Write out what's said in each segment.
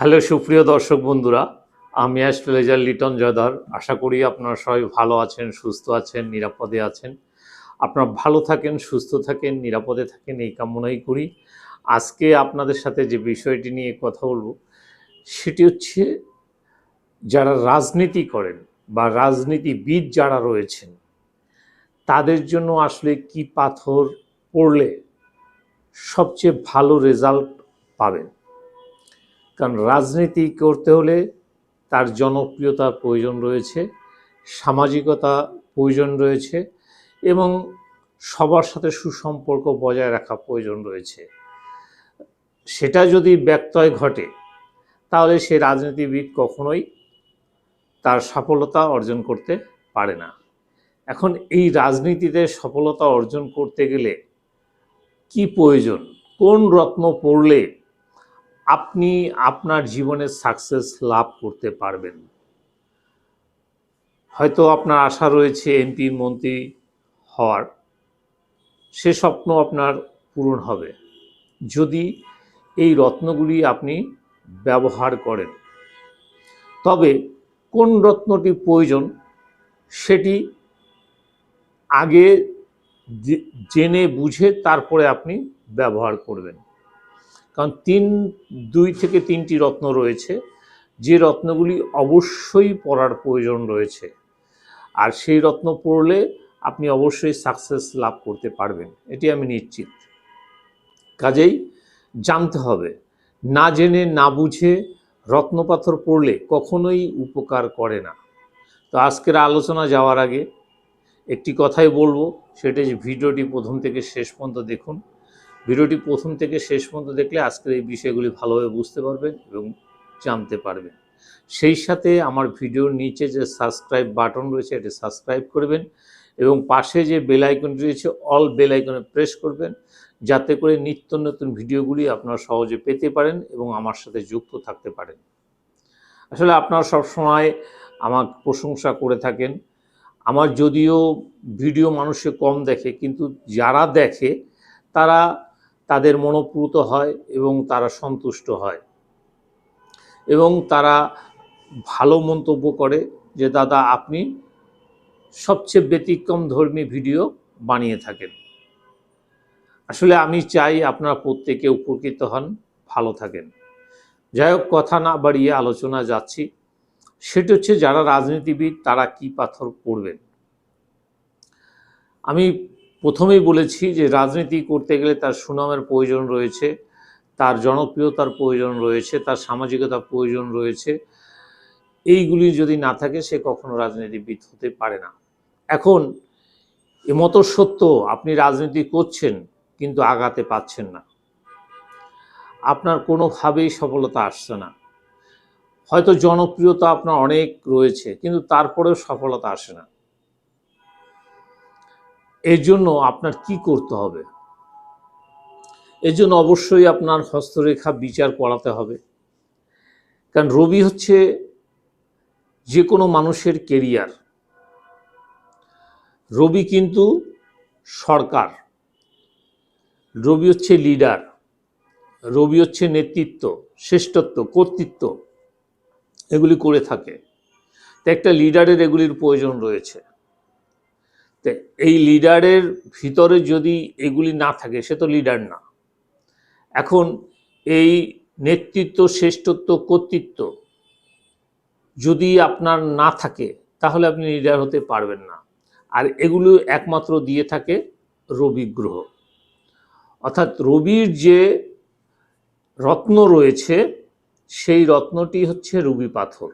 Hello, সুপ্রিয় দর্শক বন্ধুরা, আমি অ্যাস্ট্রোলজার লিটন জয়দার। আশা করি আপনারা সবাই ভালো আছেন, সুস্থ আছেন, নিরাপদে আছেন। আপনারা ভালো থাকেন, সুস্থ থাকেন, নিরাপদে থাকেন, এই কামনাই করি। আজকে আপনাদের সাথে যে বিষয়টি নিয়ে কথা বলব, সেটি হচ্ছে যারা রাজনীতি করেন বা রাজনীতিবিদ যারা রয়েছেন, তাদের জন্য আসলে কি পাথর পড়লে সবচেয়ে ভালো রেজাল্ট পাবেন? কারণ রাজনীতি করতে হলে তার জনপ্রিয়তার প্রয়োজন রয়েছে, সামাজিকতা প্রয়োজন রয়েছে এবং সবার সাথে সুসম্পর্ক বজায় রাখা প্রয়োজন রয়েছে। সেটা যদি ব্যত্যয় ঘটে, তাহলে সে রাজনীতিবিদ কখনোই তার সফলতা অর্জন করতে পারে না। এখন এই রাজনীতিতে সফলতা অর্জন করতে গেলে কি প্রয়োজন? কোন রত্ন পড়লে আপনি আপনার জীবনে সাকসেস লাভ করতে পারবেন। হয়তো আপনার আশা রয়েছে এমপি মন্ত্রী হওয়ার, সে স্বপ্ন আপনার পূরণ হবে। যদি এই রত্নগুলি আপনি ব্যবহার করেন, তবে কোন রত্নটি প্রয়োজন সেটি আগে জেনে বুঝে তারপরে আপনি ব্যবহার করবেন। কারণ তিন, দুই থেকে তিনটি রত্ন রয়েছে। যে রত্নগুলি অবশ্যই পড়ার প্রয়োজন রয়েছে। আর সেই রত্ন পড়লে আপনি অবশ্যই সাকসেস লাভ করতে পারবেন। এটি আমি নিশ্চিত। কাজেই জানতে হবে, না জেনে, না বুঝে রত্নপাথর পড়লে কখনোই উপকার করে না। তো আজকের আলোচনা যাওয়ার আগে একটি কথাই বলব, সেটা যে ভিডিওটি প্রথম থেকে শেষ পর্যন্ত দেখুন। ভিডিওটি প্রথম থেকে শেষ পর্যন্ত দেখলে আজকের এই বিষয়গুলি ভালোভাবে বুঝতে পারবেন এবং জানতে পারবেন। সেই সাথে আমার ভিডিওর নিচে যে সাবস্ক্রাইব বাটন রয়েছে, এটি সাবস্ক্রাইব করবেন এবং পাশে যে বেল আইকনটি রয়েছে, অল বেল আইকনে প্রেস করবেন যাতে করে নিত্য নতুন ভিডিওগুলি আপনারা সহজে পেতে পারেন এবং আমার সাথে যুক্ত থাকতে পারেন। আসলে আপনারা সবসময় আমার প্রশংসা করে থাকেন। আমার যদিও ভিডিও মানুষে কম দেখে, কিন্তু যারা দেখে, তারা তাদের মনোপ্রুত হয় এবং তারা সন্তুষ্ট হয়। এবং তারা ভালো মন্তব্য করে যে, দাদা, আপনি সবচেয়ে ব্যতিক্রম ধর্মী ভিডিও বানিয়ে থাকেন। আসলে আমি চাই আপনারা প্রত্যেকে উপকৃত হন, ভালো থাকেন। যাই হোক, কথা না বাড়িয়ে আলোচনা যাচ্ছি। সেটি হচ্ছে, যারা রাজনীতিবিদ, তারা কি পাথর পড়বেন? আমি প্রথমেই বলেছি যে রাজনীতি করতে গেলে তার সুনামের প্রয়োজন রয়েছে, তার জনপ্রিয়তার প্রয়োজন রয়েছে, তার সামাজিকতার প্রয়োজন রয়েছে। এইগুলি যদি না থাকে, সে কখনো রাজনীতিবিদ হতে পারে না। এখন এমতো সত্য, আপনি রাজনীতি করছেন, কিন্তু আগাতে পাচ্ছেন না। আপনার কোনোভাবেই সফলতা আসছে না। হয়তো জনপ্রিয়তা আপনার অনেক রয়েছে, কিন্তু তারপরেও সফলতা আসে না। এর জন্য আপনার কি করতে হবে? এর জন্য অবশ্যই আপনার হস্তরেখা বিচার করাতে হবে। কারণ রবি হচ্ছে যে কোনো মানুষের কেরিয়ার রবি কিন্তু সরকার। রবি হচ্ছে লিডার রবি হচ্ছে নেতৃত্ব, শ্রেষ্ঠত্ব, কর্তৃত্ব। এগুলি করে থাকে। তো একটা লিডারের এগুলির প্রয়োজন রয়েছে। তো, এই লিডারের ভিতরে যদি এগুলি না থাকে, সে তো লিডার না। এখন এই নেতৃত্ব, শ্রেষ্ঠত্ব, কর্তৃত্ব যদি আপনার না থাকে, তাহলে আপনি লিডার হতে পারবেন না। আর এগুলো একমাত্র দিয়ে থাকে রবি গ্রহ। অর্থাৎ রবির যে রত্ন রয়েছে, সেই রত্নটি হচ্ছে রুবি পাথর।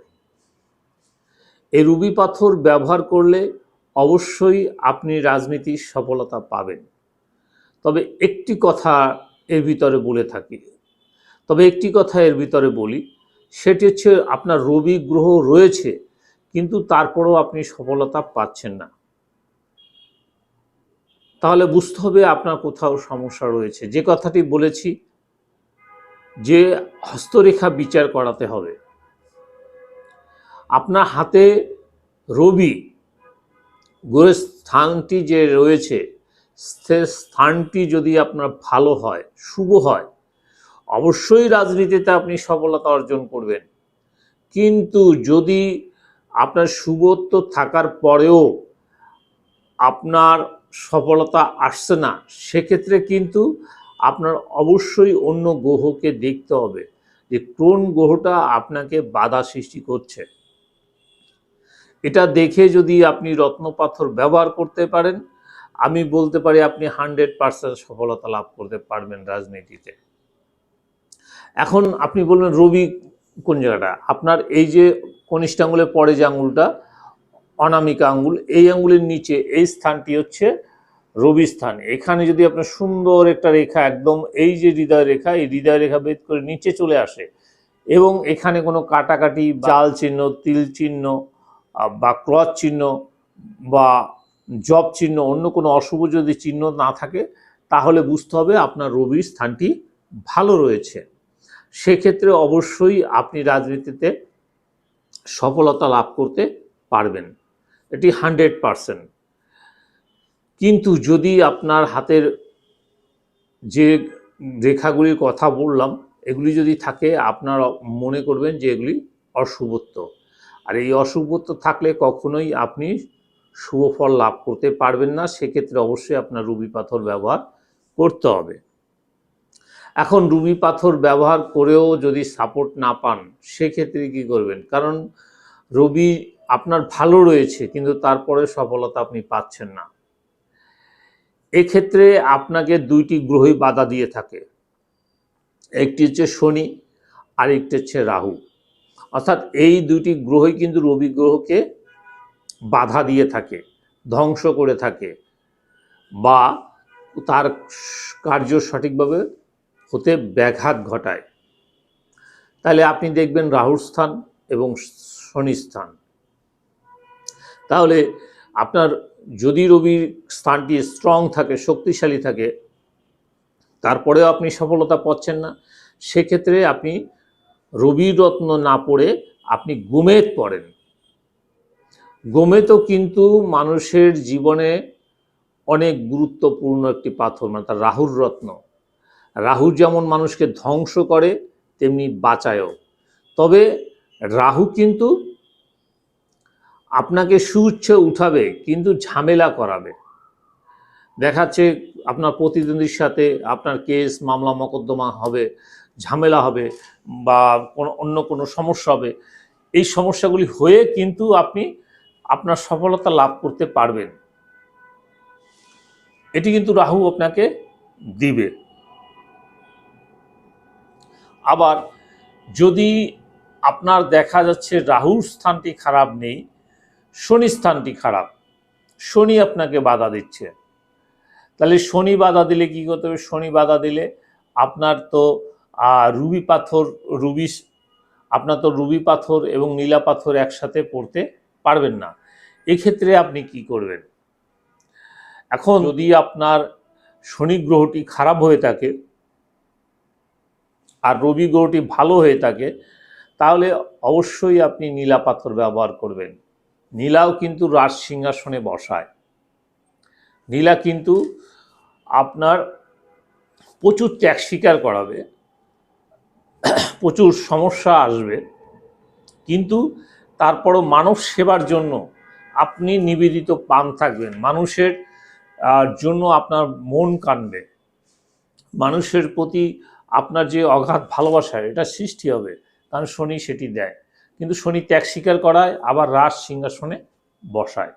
এই রুবি পাথর ব্যবহার করলে অবশ্যই আপনি রাজনীতির সফলতা পাবেন। তবে একটি কথা এর ভিতরে বলে থাকি। তবে একটি কথা এর ভিতরে বলি, সেটি হচ্ছে আপনার রবি গ্রহ রয়েছে, কিন্তু তারপরেও আপনি সফলতা পাচ্ছেন না। তাহলে বুঝতে হবে আপনার কোথাও সমস্যা রয়েছে। যে কথাটি বলেছি, যে হস্তরেখা বিচার করাতে হবে। আপনার হাতে রবি গ্রহের স্থানটি যে রয়েছে, সে স্থানটি যদি আপনার ভালো হয়, শুভ হয়, অবশ্যই রাজনীতিতে আপনি সফলতা অর্জন করবেন। কিন্তু যদি আপনার শুভত্ব থাকার পরেও আপনার সফলতা আসছে না, সেক্ষেত্রে কিন্তু আপনার অবশ্যই অন্য গ্রহকে দেখতে হবে যে কোন গ্রহটা আপনাকে বাধা সৃষ্টি করছে। এটা দেখে যদি আপনি রত্নপাথর ব্যবহার করতে পারেন, আমি বলতে পারি আপনি হান্ড্রেড পার্সেন্ট সফলতা লাভ করতে পারবেন রাজনীতিতে। এখন আপনি বলবেন, রবি কোন জায়গাটা? আপনার এই যে কনিষ্ঠ আঙুলে পরে যে আঙুলটা, অনামিকা আঙ্গুল এই আঙ্গুলের নিচে এই স্থানটি হচ্ছে রবি স্থান। এখানে যদি আপনার সুন্দর একটা রেখা, একদম এই যে হৃদয় রেখা, এই হৃদয় রেখা ভেদ করে নিচে চলে আসে এবং এখানে কোনো কাটাকাটি, জাল চিহ্ন, তিল চিহ্ন বা ক্রস চিহ্ন বা জব চিহ্ন, অন্য কোনো অশুভ যদি চিহ্ন না থাকে, তাহলে বুঝতে হবে আপনার রবির স্থানটি ভালো রয়েছে। সেক্ষেত্রে অবশ্যই আপনি রাজনীতিতে সফলতা লাভ করতে পারবেন। এটি হান্ড্রেড পারসেন্ট। কিন্তু যদি আপনার হাতের যে রেখাগুলির কথা বললাম, এগুলি যদি থাকে, আপনার মনে করবেন যে এগুলি অশুভত্ব। আর এই অশুভত্ব থাকলে কখনোই আপনি শুভ ফল লাভ করতে পারবেন না। সেক্ষেত্রে অবশ্যই আপনার রুবি পাথর ব্যবহার করতে হবে। এখন রুবি পাথর ব্যবহার করেও যদি সাপোর্ট না পান, সেক্ষেত্রে কি করবেন? কারণ রবি আপনার ভালো রয়েছে, কিন্তু তারপরে সফলতা আপনি পাচ্ছেন না। এক্ষেত্রে আপনাকে দুইটি গ্রহই বাধা দিয়ে থাকে। একটি হচ্ছে শনি আর একটি হচ্ছে রাহু। অর্থাৎ এই দুইটি গ্রহই কিন্তু রবি গ্রহকে বাধা দিয়ে থাকে, ধ্বংস করে থাকে বা তার কার্য সঠিকভাবে হতে ব্যাঘাত ঘটায়। তাহলে আপনি দেখবেন রাহুর স্থান এবং শনি স্থান। তাহলে আপনার যদি রবির স্থানটি স্ট্রং থাকে, শক্তিশালী থাকে, তারপরেও আপনি সফলতা পাচ্ছেন না, সেক্ষেত্রে আপনি রবি রত্ন না পড়ে আপনি গোমেদ পড়েন। গোমেতও কিন্তু মানুষের জীবনে অনেক গুরুত্বপূর্ণ একটি পাথর মানে তার রাহুর রত্ন। রাহু যেমন মানুষকে ধ্বংস করে, তেমনি বাঁচায়ও। তবে রাহু কিন্তু আপনাকে সুউচ্চ উঠাবে, কিন্তু ঝামেলা করাবে। দেখাচ্ছে আপনার প্রতিদ্বন্দ্বীর সাথে আপনার কেস, মামলা, মকদ্দমা হবে। ঝামেলা হবে বা কোনো, অন্য কোনো সমস্যা হবে, এই সমস্যাগুলি হয়ে কিন্তু আপনি আপনার সফলতা লাভ করতে পারবেন। এটি কিন্তু রাহু আপনাকে দিবে। আবার যদি আপনার দেখা যাচ্ছে রাহুর স্থানটি খারাপ নেই, শনি স্থানটি খারাপ, শনি আপনাকে বাধা দিচ্ছে। তাহলে শনি বাধা দিলে কি করতে হবে? শনি বাধা দিলে আপনার তো আহ, রুবি পাথর রুবি আপনার তো রুবি পাথর এবং নীলা পাথর একসাথে পড়তে পারবেন না। এক্ষেত্রে আপনি কি করবেন? এখন যদি আপনার শনি গ্রহটি খারাপ হয়ে থাকে আর রবি গ্রহটি ভালো হয়ে থাকে তাহলে অবশ্যই আপনি নীলা পাথর ব্যবহার করবেন। নীলাও কিন্তু রাজ সিংহাসনে বসায়। নীলা কিন্তু আপনার প্রচুর ত্যাগ স্বীকার করাবে। প্রচুর সমস্যা আসবে, কিন্তু তারপরও মানব সেবার জন্য আপনি নিবেদিত পান থাকবেন। মানুষের জন্য আপনার মন কানবে। মানুষের প্রতি আপনার যে অগাধ ভালোবাসা, এটা সৃষ্টি হবে, কারণ শনি সেটি দেয়। কিন্তু শনি ত্যাগ স্বীকার করায়, আবার রাজ সিংহাসনে বসায়।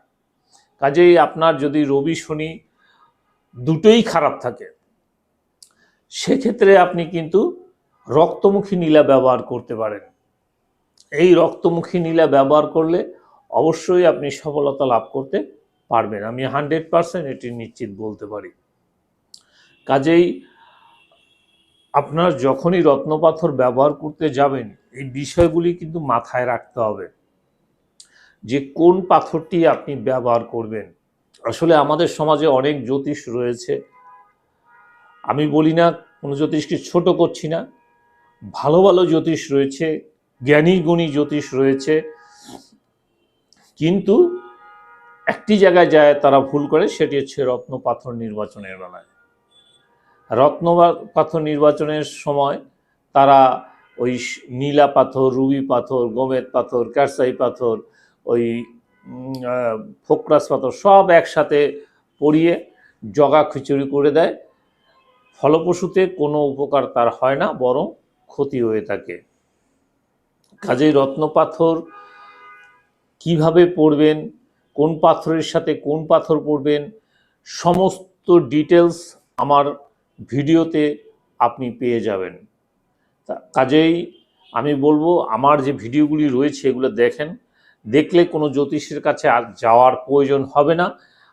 কাজেই আপনার যদি রবি শনি দুটোই খারাপ থাকে, সেক্ষেত্রে আপনি কিন্তু রক্তমুখী নীলা ব্যবহার করতে পারেন। এই রক্তমুখী নীলা ব্যবহার করলে অবশ্যই আপনি সফলতা লাভ করতে পারবেন। আমি হান্ড্রেড পারসেন্ট এটি নিশ্চিত বলতে পারি। কাজেই আপনার যখনই রত্নপাথর ব্যবহার করতে যাবেন, এই বিষয়গুলি কিন্তু মাথায় রাখতে হবে। যে কোন পাথরটি আপনি ব্যবহার করবেন। আসলে আমাদের সমাজে অনেক জ্যোতিষ রয়েছে। আমি বলি না, কোনো জ্যোতিষকে ছোট করছি না। ভালো ভালো জ্যোতিষ রয়েছে, জ্ঞানী গুণী জ্যোতিষ রয়েছে, কিন্তু একটি জায়গায় যায় তারা ভুল করে, সেটি হচ্ছে রত্ন পাথর নির্বাচনের বেলায়। রত্ন পাথর নির্বাচনের সময় তারা ওই নীলা পাথর, রুবি পাথর, গোমেদ পাথর ক্যারসাই পাথর, ওই ফোকরাস পাথর সব একসাথে পরিয়ে জগা খিচুড়ি করে দেয়। ফলপ্রসূতে কোনো উপকার তার হয় না, বরং ক্ষতি হয়ে থাকে। কাজেই রত্ন পাথর কীভাবে পড়বেন, কোন পাথরের সাথে কোন পাথর পড়বেন, সমস্ত ডিটেলস আমার ভিডিওতে আপনি পেয়ে যাবেন। কাজেই আমি বলব, আমার যে ভিডিওগুলি রয়েছে এগুলো দেখেন। দেখলে কোনো জ্যোতিষের কাছে আর যাওয়ার প্রয়োজন হবে না।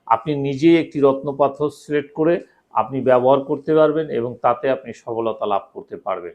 আপনি নিজেই একটি রত্নপাথর সিলেক্ট করে আপনি ব্যবহার করতে পারবেন এবং তাতে আপনি সফলতা লাভ করতে পারবেন।